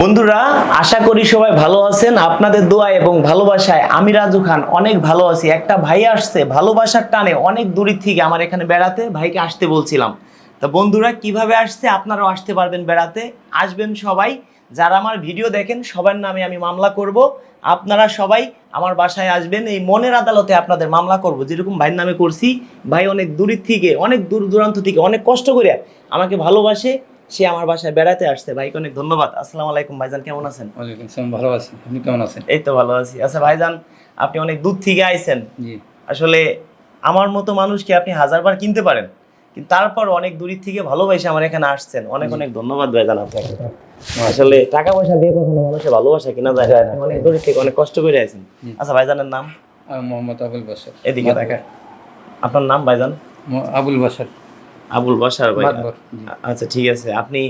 বন্ধুরা, আশা করি সবাই ভালো আছেন। আপনাদের দোয়া এবং ভালোবাসায় আমি রাজু খান অনেক ভালো আছি। একটা ভাই আসছে, ভালোবাসার টানে অনেক দূরের থেকে আমার এখানে বেড়াতে ভাইকে আসতে বলছিলাম। তা বন্ধুরা, কীভাবে আসছে আপনারাও আসতে পারবেন বেড়াতে। আসবেন সবাই। যারা আমার ভিডিও দেখেন, সবার নামে আমি মামলা করব। আপনারা সবাই আমার বাসায় আসবেন। এই মনের আদালতে আপনাদের মামলা করব। যেরকম ভাইয়ের নামে করছি, ভাই অনেক দূরের থেকে, অনেক দূর দূরান্ত থেকে, অনেক কষ্ট করে আমাকে ভালোবাসে। সে আমার বাসায় বেড়াতে আসছে। ভাইকে অনেক ধন্যবাদ। আসসালামু আলাইকুম ভাইজান কেমন আছেন? ওয়ালাইকুম আসসালাম ভালো আছি। আপনি কেমন আছেন? এই তো ভালো আছি। আচ্ছা ভাইজান আপনি অনেক দূর থেকে আইছেন। জি। আসলে আমার মতো মানুষকে আপনি হাজারবার কিনতে পারেন কিন্তু তারপর অনেক দূরের থেকে ভালোবাসে আমার এখানে আসছেন। অনেক অনেক ধন্যবাদ ভাইজান আপনাকে। আসলে টাকা পয়সা দিয়ে কখনো মানুষের ভালোবাসা কিনা যায় না। অনেক দূরের থেকে অনেক কষ্ট করে আছেন আচ্ছা ভাইজানের নাম? মোহাম্মদ আবুল বাসার এদিকে দেখা আপনার নাম ভাইজান? আবুল বাসার আবুল বাসার ভাই আচ্ছা ঠিক আছে। আপনি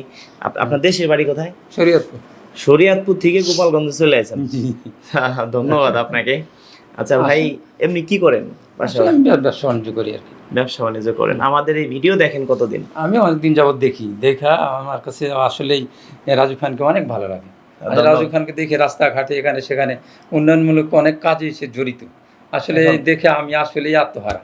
আপনার দেশের বাড়ি কোথায়? শরীয়তপুর। শরিয়াতপুর থেকে গোপালগঞ্জে চলে আসেন ধন্যবাদ আপনাকে। আচ্ছা ভাই এমনি কি করেন ব্যবসা বাণিজ্য করি আর কি। ব্যবসা বাণিজ্য করেন। আমাদের এই ভিডিও দেখেন কতদিন? আমি অনেকদিন যাবত দেখি। দেখা আমার কাছে আসলেই রাজু খানকে অনেক ভালো লাগে। রাজু খানকে দেখে রাস্তাঘাটে এখানে সেখানে উন্নয়নমূলক অনেক কাজে সে জড়িত। আসলে দেখে আমি আসলেই আত্মহারা।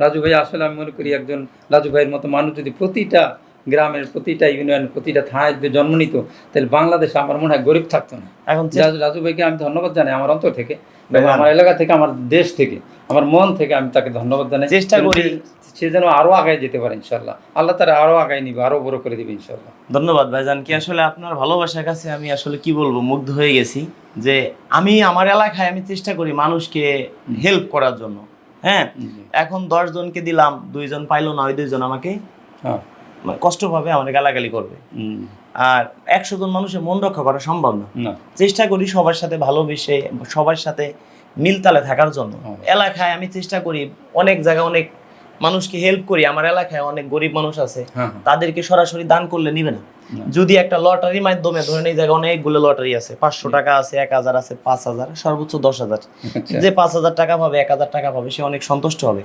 রাজু ভাই আসলে আমি মনে করি একজন রাজু ভাইয়ের মতো মানুষ যদি প্রতিটা গ্রামের প্রতিটা ইউনিয়ন প্রতিটা থানায় যদি জন্ম নিত তাহলে বাংলাদেশে আমার মনে হয় গরিব থাকতো না। এখন রাজু ভাইকে আমি ধন্যবাদ জানাই আমার অন্তর থেকে আমার এলাকা থেকে আমার দেশ থেকে আমার মন থেকে আমি তাকে ধন্যবাদ জানাই। চেষ্টা করি। সে- যেন আরও আগায় যেতে পারে ইনশাল্লাহ আল্লাহ তারা আরও আগায় নিবে আরও বড় করে দিবে ইনশাল্লাহ ধন্যবাদ ভাইজান। কি আসলে আপনার ভালোবাসার কাছে আমি আসলে কি বলব? মুগ্ধ হয়ে গেছি যে আমি আমার এলাকায় আমি চেষ্টা করি মানুষকে হেল্প করার জন্য। হ্যাঁ? এখন দশ জনকে দিলাম দুইজন পাইলো না ওই দুইজন আমাকে হ্যাঁ। মানে কষ্ট পাবে আমাকে গালাগালি করবে। আর একশো জন মানুষের মন রক্ষা করা সম্ভব না। চেষ্টা করি সবার সাথে ভালোবেসে সবার সাথে মিলতালে থাকার জন্য। হ্যাঁ। এলাকায় আমি চেষ্টা করি অনেক জায়গায় অনেক মানুষকে হেল্প করি। আমার এলাকায় অনেক গরিব মানুষ আছে। হ্যাঁ। তাদেরকে সরাসরি দান করলে নিবে না। যদি একটা লটারির মাধ্যমে ধরেন এই জায়গায় অনেকগুলো লটারি আছে পাঁচশো টাকা আছে এক হাজার আছে পাঁচ হাজার সর্বোচ্চ দশ হাজার। আচ্ছা। যে পাঁচ হাজার টাকা পাবে এক হাজার টাকা পাবে সে অনেক সন্তুষ্ট হবে।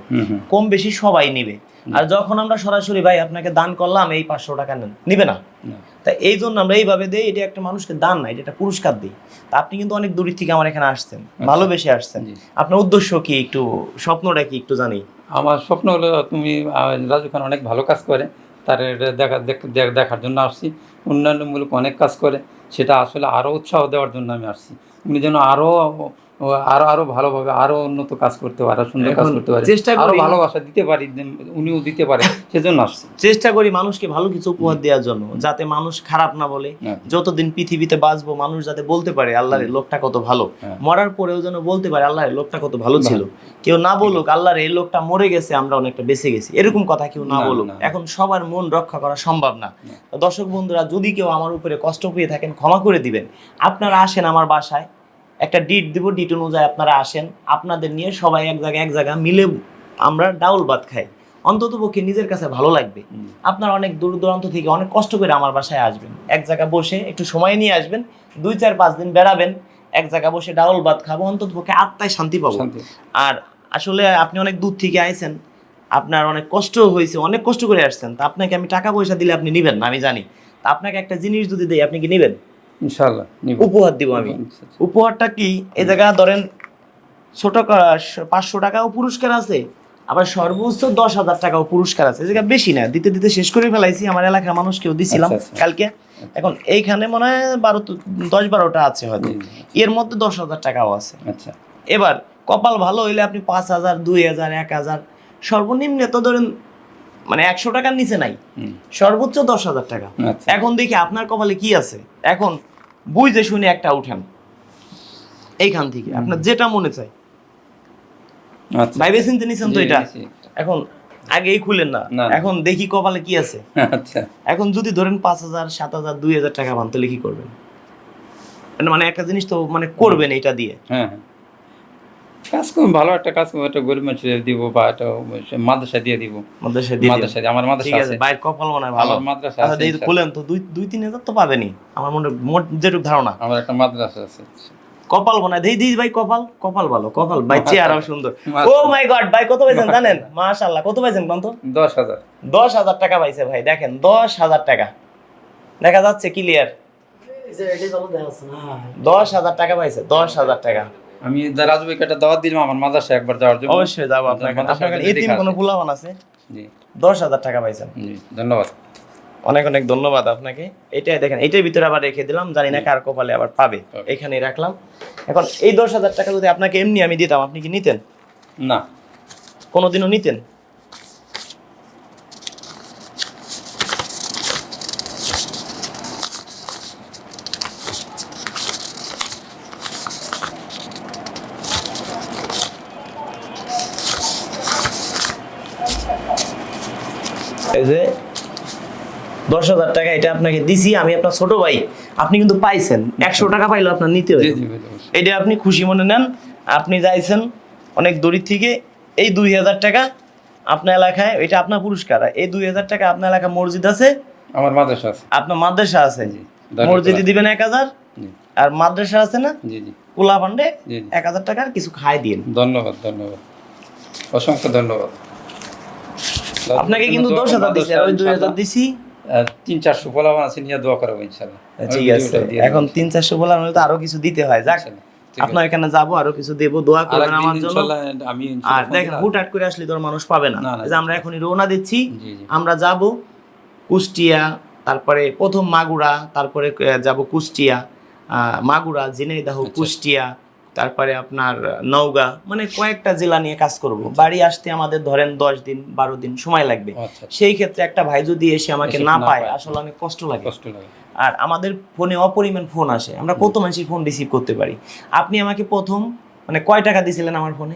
কম বেশি সবাই নিবে। আর যখন আমরা সরাসরি ভাই আপনাকে দান করলাম এই পাঁচশো টাকা নেন। নিবে না। তা এই জন্য আমরা এইভাবে দেই এটা একটা মানুষকে দান না এটা একটা পুরস্কার দিই। তা আপনি কিন্তু অনেক দূরের থেকে আমার এখানে আসছেন ভালোবেসে আসছেন। আপনার উদ্দেশ্য কি একটু স্বপ্নটা কি একটু জানি। আমার স্বপ্ন হলো তুমি রাজু খান অনেক ভালো কাজ করে। তার দেখা, দেখ- দেখ- দেখার জন্য আসছি। উন্নয়নমূলক অনেক কাজ করে, সেটা আসলে আরও উৎসাহ দেওয়ার জন্য আমি আসছি। উনি যেন আরও আরও আরও ভালোভাবে আরও উন্নত কাজ করতে পারে সুন্দর কাজ করতে পারে। চেষ্টা আরও করি- ভালোবাসা দিতে পারি উনিও দিতে পারে সেজন্য আসছি। চেষ্টা করি মানুষকে ভালো কিছু উপহার দেওয়ার জন্য যাতে মানুষ খারাপ না বলে। হ্যাঁ। যতদিন পৃথিবীতে বাঁচবো মানুষ যাতে বলতে পারে আল্লাহর এই লোকটা কত ভালো। হ্যাঁ। মরার পরেও যেন বলতে পারে আল্লাহর লোকটা কত ভালো ছিল। কেউ না বলুক আল্লাহর এই লোকটা মরে গেছে আমরা অনেকটা বেঁচে গেছি। এরকম কথা কেউ না, বলুক। এখন সবার মন রক্ষা করা সম্ভব না। দর্শক বন্ধুরা যদি কেউ আমার উপরে কষ্ট পেয়ে থাকেন ক্ষমা করে দিবেন। আপনারা আসেন আমার বাসায়। একটা ডিট দিব ডিট অনুযায়ী আপনারা আসেন। আপনাদের নিয়ে সবাই এক জায়গায় এক জায়গা মিলে আমরা ডাউল ভাত খাই। অন্তত পক্ষে নিজের কাছে ভালো লাগবে। আপনারা অনেক দূর দূরান্ত থেকে অনেক কষ্ট করে আমার বাসায় আসবেন। এক জায়গায় বসে একটু সময় নিয়ে আসবেন দুই চার পাঁচ দিন বেড়াবেন এক জায়গায় বসে ডাউল ভাত খাব অন্তত পক্ষে আত্মায় শান্তি পাবো। আর আসলে আপনি অনেক দূর থেকে আইছেন আপনার অনেক কষ্ট হয়েছে অনেক কষ্ট করে আসছেন। তা আপনাকে আমি টাকা পয়সা দিলে আপনি নেবেন না আমি জানি। তা আপনাকে একটা জিনিস যদি দিই আপনি কি নেবেন? উপহার দিব আমি। উপহারটা কি? এই জায়গা ধরেন ছোট পাঁচশো টাকাও পুরস্কার আছে আবার সর্বোচ্চ দশ হাজার টাকাও পুরস্কার আছে। এই জায়গা বেশি না দিতে দিতে শেষ করে ফেলাইছি আমার এলাকার মানুষকেও দিছিলাম আচ্ছা, আচ্ছা। কালকে। এখন এইখানে মনে হয় বারো দশ বারোটা আছে হয়তো। এর মধ্যে দশ হাজার টাকাও আছে। আচ্ছা। এবার কপাল ভালো হইলে আপনি পাঁচ হাজার দুই হাজার এক হাজার সর্বনিম্ন তো ধরেন মানে একশো টাকার নিচে নাই। সর্বোচ্চ দশ হাজার টাকা। আচ্ছা। এখন দেখি আপনার কপালে কি আছে? এখন বুঝে শুনে একটা উঠেন। এইখান থেকে আপনার যেটা মনে চায়। আচ্ছা। ভাইবে চিনতে নিছেন তো এটা? এখন আগেই খুলেন না। এখন দেখি কপালে কি আছে। আচ্ছা। এখন যদি ধরেন পাঁচ হাজার সাত হাজার দুই হাজার টাকা পান তাহলে কি করবেন? মানে- মানে একটা জিনিস তো মানে করবেন এটা দিয়ে। হ্যাঁ হ্যাঁ। কাজ করুন ভালো একটা কাজ করুন একটা গরিব মানুষের দিব বা একটা মাদ্রাসা দিয়ে দিব। মাদ্রাসায় দিয়ে মাদ্রাসা আমার মাদ্রাসা আছে বাইরের কপাল মনে হয় ভালো। মাদ্রাসা আচ্ছা আছে দেখি। খুলেন তো দুই দুই তিন হাজার তো পাবেনি আমার মনে মোট যেটুকু ধারণা। আমার একটা মাদ্রাসা আছে কপাল বানায় দেই দিই ভাই কপাল। কপাল ভালো কপাল। ভাই চেহারাও সুন্দর। ও। মাই গড ভাই কত পাইছেন জানেন? মাশাআল্লাহ কত পাইছেন তো দশ হাজার। দশ হাজার টাকা পাইছে ভাই দেখেন দশ হাজার টাকা। দেখা যাচ্ছে ক্লিয়ার এই যে এটাই ভালো দেখা যাচ্ছে না। দশ হাজার টাকা পাইছে দশ হাজার টাকা। আমি রাজু ভাইকে একটা দাওয়াত দিলাম আমার মাদ্রাসা একবার যাওয়ার জন্য। অবশ্যই যাব আপনার আপনার এতিম কোনো আছে। ফুলাবান আছে? জি। দশ হাজার টাকা পাইছেন। জি ধন্যবাদ। অনেক অনেক ধন্যবাদ আপনাকে। এটাই দেখেন এটার ভিতরে আবার রেখে দিলাম জানি না কার কপালে আবার পাবে। পাবে। এখানেই রাখলাম। এখন এই দশ হাজার টাকা যদি আপনাকে এমনি আমি দিতাম আপনি কি নিতেন? না। কোনোদিনও নিতেন? এই যে দশ হাজার টাকা এটা আপনাকে দিছি আমি আপনার ছোট ভাই আপনি কিন্তু পাইছেন। একশো টাকা পাইলো আপনার নিতে হবে। এটা আপনি খুশি মনে নেন আপনি যাইছেন অনেক দূরের থেকে এই দুই হাজার টাকা আপনার এলাকায় এটা আপনার পুরস্কার। এই দুই হাজার টাকা আপনার এলাকায় মসজিদ আছে? আমার মাদ্রাসা আছে। আপনার মাদ্রাসা আছে। মসজিদে দিবেন এক হাজার আর মাদ্রাসা আছে না? জি, জি। এক হাজার টাকার কিছু খাই দিন ধন্যবাদ ধন্যবাদ। অসংখ্য ধন্যবাদ। আপনাকে কিন্তু দশ হাজার দিছি আর ওই দুই হাজার দিছি। আর তিন চারশো ফলাফল আছে নিয়ে দোয়া করাবো ইনশাল্লাহ। ঠিক আছে। এখন। তিন চারশো বলার হলে তো আরও কিছু দিতে হয়। যাক। আপনার এখানে যাব আরও কিছু দেবো দোয়া করবেন আমার জন্য। আর দেখেন দিলাম। হুটহাট করে আসলে তোর মানুষ পাবে না। যে আমরা এখনই রওনা দিচ্ছি। আমরা যাব কুষ্টিয়া তারপরে প্রথম মাগুরা তারপরে যাব কুষ্টিয়া আহ, মাগুরা ঝিনাইদহ আচ্ছা। কুষ্টিয়া তারপরে আপনার নওগাঁ মানে কয়েকটা জেলা নিয়ে কাজ করব। বাড়ি আসতে আমাদের ধরেন দশ দিন বারো দিন সময় লাগবে। আচ্ছা সেই ক্ষেত্রে একটা ভাই যদি এসে আমাকে না পায়। আসলে অনেক কষ্ট লাগে। কষ্ট লাগে। আর আমাদের ফোনে অপরিমাণ ফোন আসে। আমরা কত মানুষের ফোন রিসিভ করতে পারি? আপনি আমাকে প্রথম মানে কয় টাকা দিয়েছিলেন আমার ফোনে?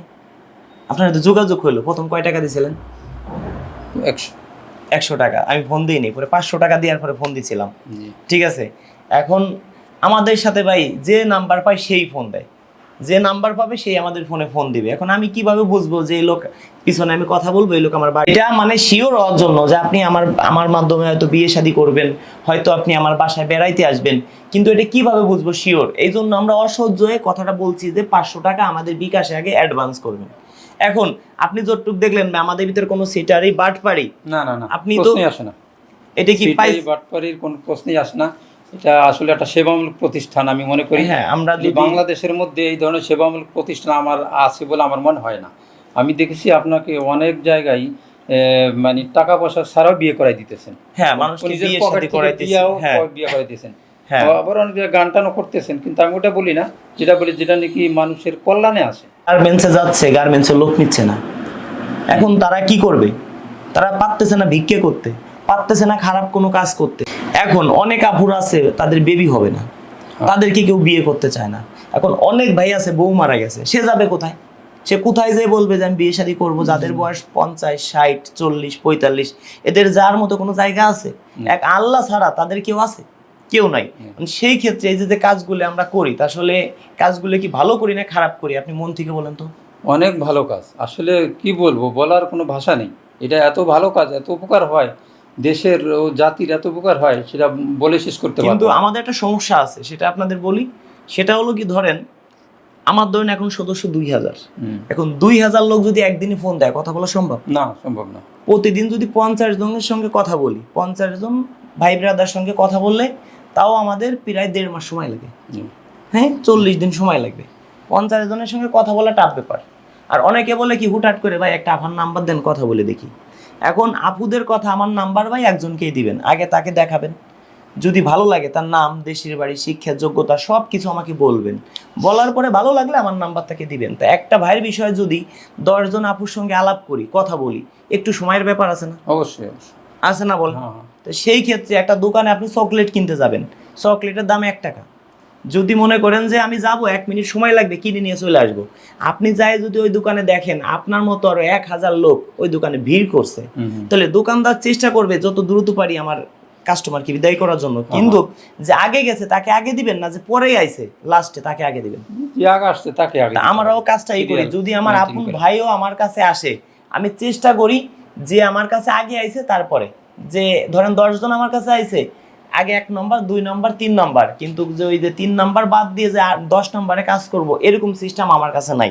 আপনার তো যোগাযোগ হলো প্রথম কয় টাকা দিয়েছিলেন একশো। একশো টাকা। আমি ফোন দিইনি। পরে পাঁচশো টাকা দেওয়ার পরে ফোন দিছিলাম। ঠিক আছে? এখন আমাদের সাথে ভাই যে নাম্বার পায় সেই ফোন দেয়। যে নাম্বার পাবে সেই আমাদের ফোনে ফোন দিবে। এখন আমি কীভাবে বুঝব যে এই লোক পিছনে আমি কথা বলব এই লোক আমার বাড়ি? এটা মানে শিওর হওয়ার জন্য যে আপনি আমার আমার মাধ্যমে হয়তো বিয়ে শাদী করবেন হয়তো আপনি আমার বাসায় বেড়াইতে আসবেন। কিন্তু এটা কীভাবে বুঝব শিওর এই জন্য আমরা অসহ্য হয়ে কথাটা বলছি যে পাঁচশো টাকা আমাদের বিকাশে আগে অ্যাডভান্স করবেন। এখন আপনি যতটুকু দেখলেন না আমাদের ভিতরে কোনো সিটারি বাট পারি না না না আপনি তো- আসে না। এটা কি পাই সিটাই বাটপাড়ির কোনো প্রশ্নই আসে না। এটা আসলে একটা সেবামূলক প্রতিষ্ঠান আমি মনে করি। হ্যাঁ আমরা বাংলাদেশের মধ্যে এই ধরনের সেবামূলক প্রতিষ্ঠান আমার আছে বলে আমার মনে হয় না। আমি দেখেছি আপনাকে অনেক জায়গায় মানে টাকা পয়সা ছাড়াও বিয়ে করাই দিতেছেন। হ্যাঁ বিয়ে হ্যাঁ। করাই দিয়েছেন। হ্যাঁ। আবার অনেক গান টানও করতেছেন কিন্তু আমি ওটা বলি না। যেটা বলি যেটা নাকি মানুষের কল্যাণে আসে গার্মেন্টসে যাচ্ছে গার্মেন্টসে লোক নিচ্ছে না। এখন তারা কি করবে? তারা পারতেছে না ভিক্ষে করতে। পারতেছে না খারাপ কোনো কাজ করতে। এখন অনেক আপুর আছে তাদের বেবি হবে না। তাদেরকে কেউ বিয়ে করতে চায় না। এখন অনেক ভাই আছে বউ মারা গেছে সে যাবে কোথায়? সে কোথায় যেয়ে বলবে যে আমি বিয়ে শাদী করব? যাদের বয়স পঞ্চাশ ষাট চল্লিশ পঁয়তাল্লিশ এদের যার মতো কোনো জায়গা আছে? এক আল্লাহ ছাড়া তাদের কেউ আছে? কেউ নাই। মানে সেই ক্ষেত্রে এই যে যে কাজগুলো আমরা করি তা আসলে কাজগুলো কি ভালো করি না খারাপ করি? আপনি মন থেকে বলেন তো। অনেক ভালো কাজ। আসলে কি বলব বলার কোনো ভাষা নেই। এটা এত ভালো কাজ এত উপকার হয় দেশের ও জাতির এত উপকার হয় সেটা বলে শেষ করতে কিন্তু আমাদের একটা সমস্যা আছে সেটা আপনাদের বলি। সেটা হলো কি ধরেন আমার ধরেন এখন সদস্য দুই হাজার। এখন দুই হাজার লোক যদি একদিনে ফোন দেয় কথা বলা সম্ভব? না সম্ভব না। প্রতিদিন যদি পঞ্চাশ জনের সঙ্গে কথা বলি পঞ্চাশ জন ভাই ব্রাদার সঙ্গে কথা বললে তাও আমাদের প্রায় দেড় মাস সময় লাগে। হ্যাঁ চল্লিশ দিন সময় লাগবে। পঞ্চাশ জনের সঙ্গে কথা বলা টাফ ব্যাপার। আর অনেকে বলে কি হুটহাট করে ভাই একটা আফার নাম্বার দেন কথা বলে দেখি। এখন আপুদের কথা আমার নাম্বার ভাই একজনকেই দিবেন আগে তাকে দেখাবেন। যদি ভালো লাগে তার নাম দেশের বাড়ি শিক্ষা যোগ্যতা সব কিছু আমাকে বলবেন। বলার পরে ভালো লাগলে আমার নাম্বার তাকে দিবেন। তা একটা ভাইয়ের বিষয়ে যদি দশজন আপুর সঙ্গে আলাপ করি কথা বলি একটু সময়ের ব্যাপার আছে না? অবশ্যই। আছে না বল? হ্যাঁ, হ্যাঁ। তো সেই ক্ষেত্রে একটা দোকানে আপনি চকলেট কিনতে যাবেন। চকলেটের দাম এক টাকা। যদি মনে করেন যে আমি যাব এক মিনিট সময় লাগবে কিনে নিয়ে চলে আসব। আপনি যাই যদি ওই দোকানে দেখেন আপনার মতো আরও এক হাজার লোক ওই দোকানে ভিড় করছে। তাহলে দোকানদার চেষ্টা করবে যত দ্রুত পারি আমার কাস্টমারকে বিদায় করার জন্য। কিন্তু যে আগে গেছে তাকে আগে দিবেন না যে পরেই আইছে লাস্টে তাকে আগে দিবেন। যে আগে আসছে তাকে আগে আমরাও কাজটাই করি। যদি আমার আপন। ভাইও আমার কাছে আসে আমি চেষ্টা করি যে আমার কাছে আগে আইছে তারপরে। যে ধরেন দশজন আমার কাছে আইছে আগে এক নম্বর দুই নম্বর তিন নম্বর। কিন্তু যে ওই যে তিন নম্বর বাদ দিয়ে যে দশ নম্বরে কাজ করব এরকম সিস্টেম আমার কাছে নাই।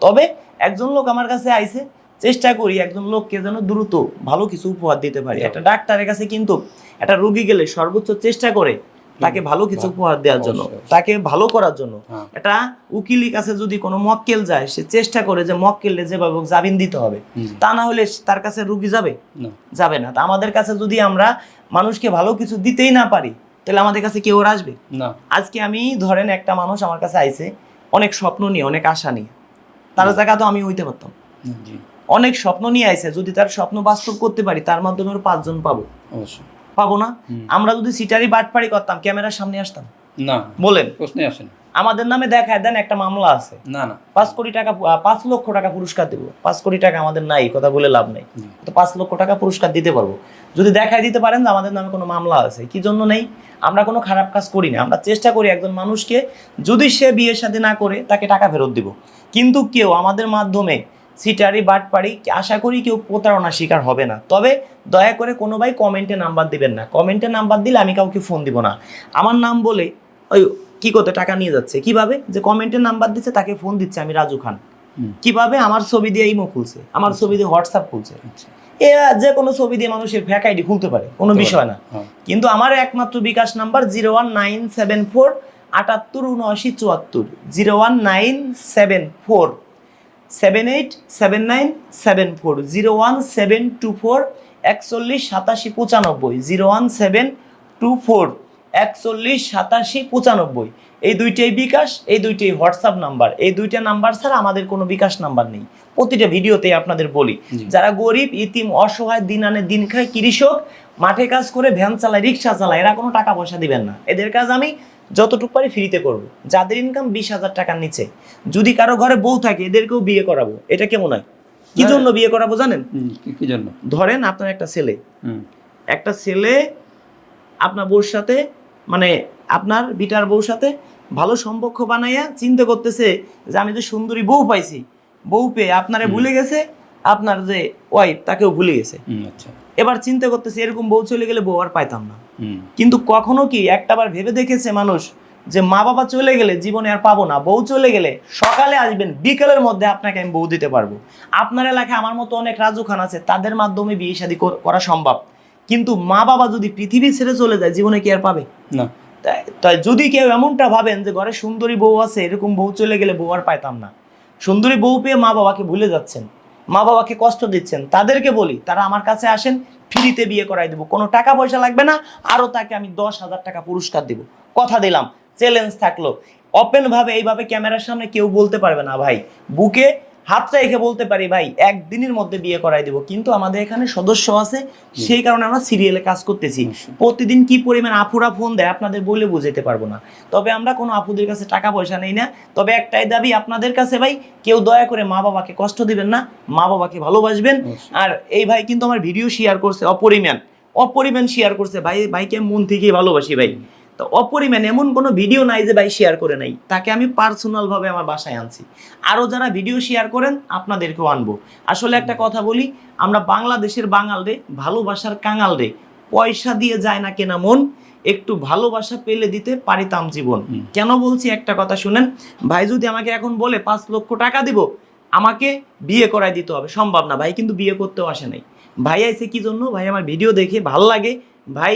তবে একজন লোক আমার কাছে আইছে চেষ্টা করি একজন লোককে যেন দ্রুত ভালো কিছু উপহার দিতে পারি। একটা ডাক্তারের কাছে কিন্তু একটা রুগী গেলে সর্বোচ্চ চেষ্টা করে তাকে ভালো কিছু উপহার দেওয়ার জন্য তাকে ভালো করার জন্য। হ্যাঁ। এটা উকিলের কাছে যদি কোনো মক্কেল যায় সে চেষ্টা করে যে মক্কেলে যেভাবে জামিন দিতে হবে। তা না হলে তার কাছে রুগী যাবে? যাবে না। তা আমাদের কাছে যদি আমরা মানুষকে ভালো কিছু দিতেই না পারি তাহলে আমাদের কাছে কেউ আসবে? না। আজকে আমি ধরেন একটা মানুষ আমার কাছে আইছে অনেক স্বপ্ন নিয়ে অনেক আশা নিয়ে। তার জায়গা তো আমি হইতে পারতাম। অনেক স্বপ্ন নিয়ে আইছে যদি তার স্বপ্ন বাস্তব করতে পারি তার মাধ্যমে আরও পাঁচজন পাবো। অবশ্যই। পাবো না। আমরা যদি সিটারি বাটপাড়ি করতাম ক্যামেরার সামনে আসতাম। না বলেন। প্রশ্নই আসে না। আমাদের নামে দেখায় দেন একটা মামলা আছে। না না। পাঁচ কোটি টাকা পাঁচ লক্ষ টাকা পুরস্কার দেবো। পাঁচ কোটি টাকা আমাদের নাই কথা বলে লাভ নেই। তো পাঁচ লক্ষ টাকা পুরস্কার দিতে পারব। যদি দেখায় দিতে পারেন যে আমাদের নামে কোনো মামলা আছে কি জন্য নেই? আমরা কোনো খারাপ কাজ করি না। আমরা চেষ্টা করি একজন মানুষকে যদি সে বিয়ের সাথে না করে তাকে টাকা ফেরত দিব। কিন্তু কেউ আমাদের মাধ্যমে সিটারি বাটপাড়ি আশা করি কেউ প্রতারণা শিকার হবে না। তবে দয়া করে কোনো ভাই কমেন্টে নাম্বার দিবেন না। কমেন্টে নাম্বার দিলে আমি কাউকে ফোন দিব না। আমার নাম বলে ওই কি করতে টাকা নিয়ে যাচ্ছে। কীভাবে? যে কমেন্টে নাম্বার দিচ্ছে তাকে ফোন দিচ্ছে আমি রাজু খান। কীভাবে? আমার ছবি দিয়ে ইমো খুলছে। আমার ছবি দিয়ে হোয়াটসঅ্যাপ খুলছে। আচ্ছা। এ যে কোনো ছবি দিয়ে মানুষের ফ্যাক আইডি খুলতে পারে কোনো বিষয় না। হ্যাঁ। কিন্তু আমার একমাত্র bKash number zero one nine seven four আটাত্তর উনআশি চুয়াত্তর। Zero one nine seven four seven eight seven nine seven four zero one seven two four একচল্লিশ সাতাশি পঁচানব্বই zero one seven two four একচল্লিশ সাতাশি পঁচানব্বই। এই দুইটাই বিকাশ এই দুইটাই হোয়াটসঅ্যাপ নাম্বার। এই দুইটা নাম্বার ছাড়া আমাদের কোনো বিকাশ নাম্বার নেই। প্রতিটা ভিডিওতেই আপনাদের বলি যারা গরিব ইতিম অসহায় দিন আনে দিন খায় কৃষক মাঠে কাজ করে ভ্যান চালায় রিক্সা চালায় এরা কোনো টাকা পয়সা দিবেন না। এদের কাজ আমি যতটুকু পারি ফ্রিতে করব। যাদের ইনকাম বিশ হাজার টাকার নিচে যদি কারও ঘরে বউ থাকে এদেরকেও বিয়ে করাবো। এটা কেমন হয়? কি জন্য বিয়ে করাবো জানেন? কি জন্য? ধরেন আপনার একটা ছেলে। একটা ছেলে আপনার বউর সাথে মানে আপনার বিটার বউর সাথে ভালো সম্পর্ক বানাইয়া চিন্তা করতেছে যে আমি যে সুন্দরী বউ পাইছি বউ পেয়ে আপনারে ভুলে গেছে আপনার যে ওয়াইফ তাকেও ভুলে গেছে। আচ্ছা। এবার চিন্তা করতেছে এরকম বউ চলে গেলে বউ আর পাইতাম না। কিন্তু কখনো কি একটাবার ভেবে দেখেছে মানুষ যে মা বাবা চলে গেলে জীবনে আর পাবো না বউ চলে গেলে সকালে আসবেন বিকেলের মধ্যে আপনাকে আমি বউ দিতে পারব। আপনার এলাকায় আমার মতো অনেক রাজু খান আছে তাদের মাধ্যমে বিয়ে শাদি করা সম্ভব। কিন্তু মা বাবা যদি পৃথিবী ছেড়ে চলে যায় জীবনে কি আর পাবে? না। তাই যদি কেউ এমনটা ভাবেন যে ঘরে সুন্দরী বউ আছে এরকম বউ চলে গেলে বউ আর পাইতাম না। সুন্দরী বউ পেয়ে মা বাবাকে ভুলে যাচ্ছেন। মা বাবাকে কষ্ট দিচ্ছেন, তাদেরকে বলি, তারা আমার কাছে আসেন, ফ্রিতে বিয়ে করাই দেবো। কোনো টাকা পয়সা লাগবে না আরও তাকে আমি দশ হাজার টাকা পুরস্কার দেবো। কথা দিলাম চ্যালেঞ্জ থাকল। ওপেন ভাবে এইভাবে ক্যামেরার সামনে কেউ বলতে পারবে না, ভাই। বুকে হাতটা রেখে বলতে পারি ভাই একদিনের মধ্যে বিয়ে করাই দেবো। কিন্তু আমাদের এখানে সদস্য আছে সেই কারণে আমরা সিরিয়ালে কাজ করতেছি। প্রতিদিন কি পরিমাণ আপুরা ফোন দেয় আপনাদের বলে বুঝাতে পারব না। তবে আমরা কোনো আপুদের কাছে টাকা পয়সা নেই না। তবে একটাই দাবি আপনাদের কাছে ভাই কেউ দয়া করে মা বাবাকে কষ্ট দিবেন না মা বাবাকে ভালোবাসবেন। আর এই ভাই কিন্তু আমার ভিডিও শেয়ার করছে অপরিমাণ। অপরিমাণ শেয়ার করছে। ভাই ভাইকে আমি মন থেকেই ভালোবাসি ভাই। তো অপরিমাণ এমন কোনো ভিডিও নাই যে ভাই শেয়ার করে নাই। তাকে আমি পার্সোনালভাবে আমার বাসায় আনছি। আরও যারা ভিডিও শেয়ার করেন আপনাদেরকেও আনব। আসলে একটা কথা বলি আমরা বাংলাদেশের বাঙাল রে ভালোবাসার কাঙাল রে। পয়সা দিয়ে যায় না কেনা মন একটু ভালোবাসা পেলে দিতে পারিতাম জীবন। কেন বলছি একটা কথা শুনেন? ভাই যদি আমাকে এখন বলে পাঁচ লক্ষ টাকা দিব আমাকে বিয়ে করাই দিতে হবে। সম্ভব না ভাই কিন্তু বিয়ে করতেও আসে নাই। ভাই আইছে কি জন্য? ভাই আমার ভিডিও দেখে ভালো লাগে। ভাই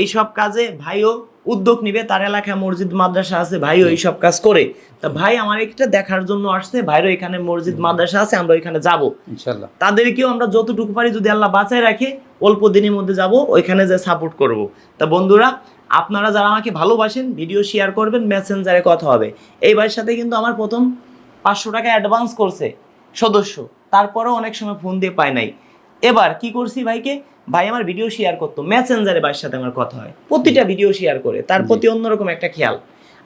এই সব কাজে ভাইও উদ্যোগ নিবে তার এলাকায় মসজিদ মাদ্রাসা আছে ভাইও এই সব কাজ করে। তা ভাই আমার একটা দেখার জন্য আসছে ভাইরও এখানে মসজিদ মাদ্রাসা আছে আমরা ওইখানে যাব। ইনশাল্লাহ। তাদেরকেও আমরা যতটুকু পারি যদি আল্লাহ বাঁচায় রাখে অল্প দিনের মধ্যে যাব ওইখানে যে সাপোর্ট করব। তা বন্ধুরা আপনারা যারা আমাকে ভালোবাসেন ভিডিও শেয়ার করবেন মেসেঞ্জারে কথা হবে। এই ভাইয়ের সাথে কিন্তু আমার প্রথম পাঁচশো টাকা অ্যাডভান্স করছে সদস্য। তারপরেও অনেক সময় ফোন দিয়ে পায় নাই। এবার কি করছি ভাইকে? ভাই আমার ভিডিও শেয়ার করতো। মেসেঞ্জারে ভাইয়ের সাথে আমার কথা হয়। প্রতিটা ভিডিও শেয়ার করে। তার। প্রতি অন্যরকম একটা খেয়াল।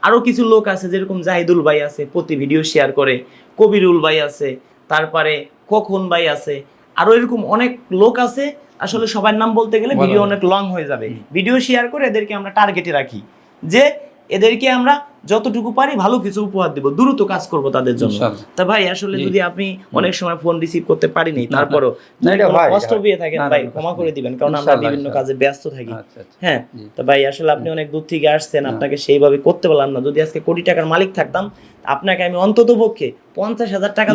আরও কিছু লোক আছে যেরকম জাহিদুল ভাই আছে প্রতি ভিডিও শেয়ার করে। কবিরুল ভাই আছে তারপরে কখন ভাই আছে। আরও এরকম অনেক লোক আছে। আসলে সবার নাম বলতে গেলে ভিডিও অনেক লং হয়ে যাবে। ভিডিও শেয়ার করে এদেরকে আমরা টার্গেটে রাখি। যে এদেরকে আমরা যতটুকু পারি ভালো কিছু উপহার দিব। দ্রুত কাজ করব তাদের জন্য। তা ভাই আসলে যদি আপনি অনেক সময় ফোন রিসিভ করতে পারিনি। তারপরও কষ্ট পেয়ে থাকেন ভাই ক্ষমা করে দিবেন কারণ আমরা বিভিন্ন কাজে ব্যস্ত থাকি। আচ্ছা আচ্ছা। হ্যাঁ। তো ভাই আসলে আপনি অনেক দূর থেকে আসছেন আপনাকে সেইভাবে করতে পারলাম না। যদি আজকে কোটি টাকার মালিক থাকতাম আপনাকে আমি অন্তত পক্ষে পঞ্চাশ হাজার টাকা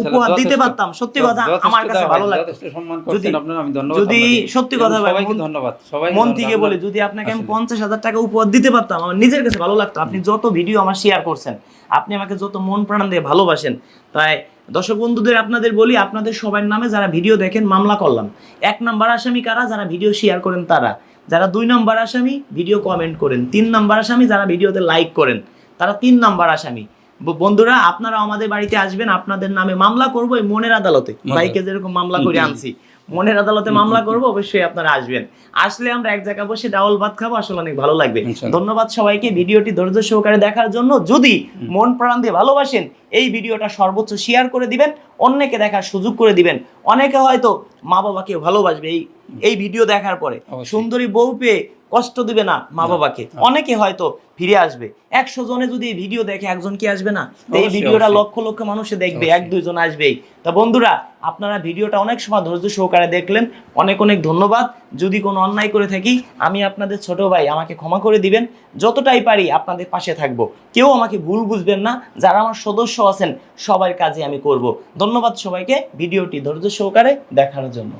উপহার দিতে পারতাম সত্যি কথা আমার কাছে ভালো হয়, লাগতো সম্মান যদি- করছেন আপনার আমি ধন্যবাদ যদি সত্যি কথা ভাই, ধন্যবাদ মন থেকে বলি যদি আপনাকে আমি পঞ্চাশ হাজার টাকা উপহার দিতে পারতাম আমার নিজের কাছে ভালো লাগতো। আপনি যত ভিডিও আমার শেয়ার করছেন। আপনি আমাকে যত মন প্রাণ দিয়ে ভালোবাসেন তাই দর্শক বন্ধুদের আপনাদের বলি আপনাদের সবার নামে যারা ভিডিও দেখেন মামলা করলাম। এক নাম্বার আসামি কারা? যারা ভিডিও শেয়ার করেন তারা। যারা দুই নাম্বার আসামি ভিডিও কমেন্ট করেন। তিন নাম্বার আসামি যারা ভিডিওতে লাইক করেন তারা তিন নাম্বার আসামি। বন্ধুরা আপনারা আমাদের বাড়িতে আসবেন আপনাদের নামে মামলা করব এই মনের আদালতে। বাইকে যেরকম মামলা করে আনছি। মনের আদালতে মামলা করব অবশ্যই আপনারা আসবেন। আসলে আমরা এক জায়গায় বসে ডাউল ভাত খাব আসলে অনেক ভালো লাগবে। ধন্যবাদ সবাইকে ভিডিওটি ধৈর্য সহকারে দেখার জন্য। যদি মন প্রাণ দিয়ে ভালোবাসেন এই ভিডিওটা সর্বোচ্চ শেয়ার করে দিবেন অন্যকে দেখার সুযোগ করে দিবেন। অনেকে হয়তো মা বাবাকে ভালোবাসবে এই এই ভিডিও দেখার পরে। সুন্দরী বউ পেয়ে কষ্ট দিবে না মা বাবাকে। অনেকে হয়তো ফিরে আসবে। একশো জনে যদি এই ভিডিও দেখে একজন কি আসবে না? এই ভিডিওটা লক্ষ লক্ষ মানুষে দেখবে এক। দুইজন আসবেই। তা বন্ধুরা আপনারা ভিডিওটা অনেক সময় ধৈর্য সহকারে দেখলেন। অনেক অনেক ধন্যবাদ। যদি কোনো অন্যায় করে থাকি আমি আপনাদের ছোট ভাই আমাকে ক্ষমা করে দিবেন। যতটাই পারি আপনাদের পাশে থাকব। কেউ আমাকে ভুল বুঝবেন না। যারা আমার সদস্য আছেন সবার কাজে আমি করব। ধন্যবাদ সবাইকে। ভিডিওটি ধৈর্য সহকারে দেখার জন্য।